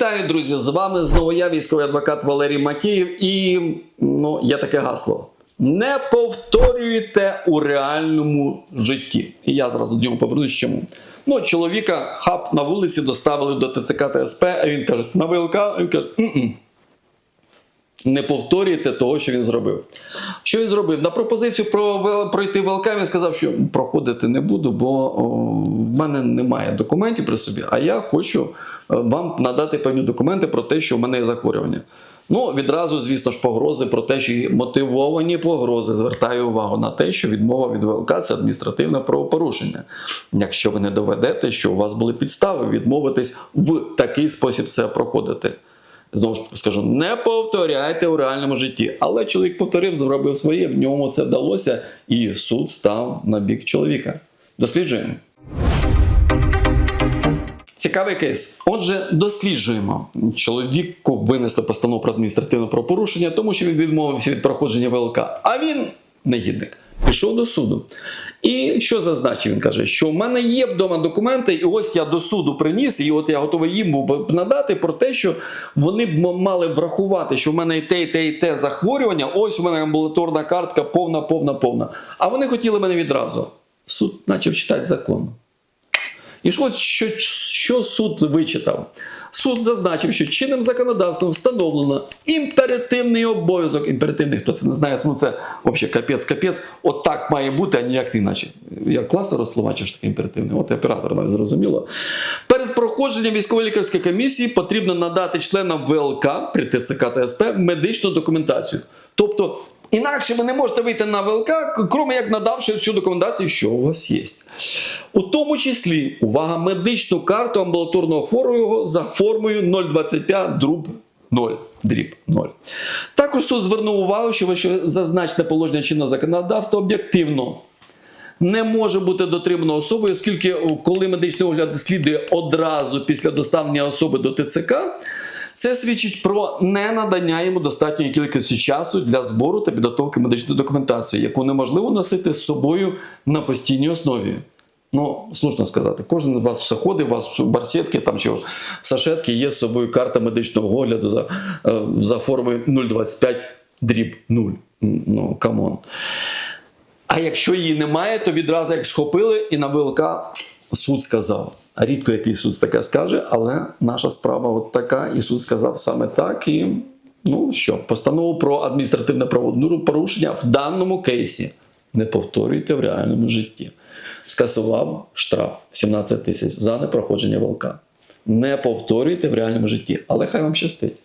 Вітаю, друзі! З вами знову я, військовий адвокат Валерій Макіїв, і ну, є таке гасло. Не повторюйте у реальному житті. І я зразу до нього повернусь чому. Ну, чоловіка хап на вулиці доставили до ТЦК та СП, а він каже, на ВЛК, він каже. Не повторюйте того, що він зробив. Що він зробив? На пропозицію про пройти ВЛК він сказав, що проходити не буду, бо в мене немає документів при собі, а я хочу е, вам надати певні документи про те, що в мене є захворювання. Ну, відразу, звісно ж, погрози про те, що мотивовані погрози. Звертаю увагу на те, що відмова від ВЛК це адміністративне правопорушення. Якщо ви не доведете, що у вас були підстави відмовитись в такий спосіб це проходити. Знову ж скажу, не повторяйте у реальному житті. Але чоловік повторив, зробив своє, в ньому це вдалося, і суд став на бік чоловіка. Досліджуємо. Цікавий кейс. Отже, досліджуємо. Чоловіку винесли постанову про адміністративне правопорушення, тому що він відмовився від проходження ВЛК. А він негідник. Пішов до суду. І що зазначив? Він каже, що в мене є вдома документи, і ось я до суду приніс, і от я готовий їм був надати про те, що вони б мали врахувати, що в мене і те, і те, і те захворювання. Ось у мене амбулаторна картка повна, повна, повна. А вони хотіли мене відразу. Суд почав читати закон. І що, що, що суд вичитав? Суд зазначив, що чинним законодавством встановлено імперативний обов'язок. Імперативний, хто це не знає, ну це взагалі капець-капець. От так має бути, а ніяк не іначе. Я класно розтлумачив, що таке імперативний. От і оператор навіть зрозуміло. Перед проходженням військово-лікарської комісії потрібно надати членам ВЛК при ТЦК та СП медичну документацію. Тобто, інакше ви не можете вийти на ВЛК, крім як надавши всю документацію, що у вас є. У тому числі, увага, медичну карту амбулаторного хворого за формою 025 друб 0. Дріб 0. Також суд звернув увагу, що вище зазначене положення чинного законодавства об'єктивно не може бути дотримано особою, оскільки коли медичний огляд слідує одразу після доставлення особи до ТЦК, це свідчить про ненадання йому достатньої кількості часу для збору та підготовки медичної документації, яку неможливо носити з собою на постійній основі. Ну, слушно сказати, кожен з вас ходить, у вас барсетки там чи сашетки є з собою карта медичного огляду за, е, за формою 025 дріб 0. Ну, камон. А якщо її немає, то відразу як схопили і на ВЛК суд сказав. Рідко який суд таке скаже, але наша справа от така, і суд сказав саме так. І ну що, постанову про адміністративне правопорушення в даному кейсі не повторюйте в реальному житті. Скасував штраф 17 тисяч за непроходження волка. Не повторюйте в реальному житті, але хай вам щастить.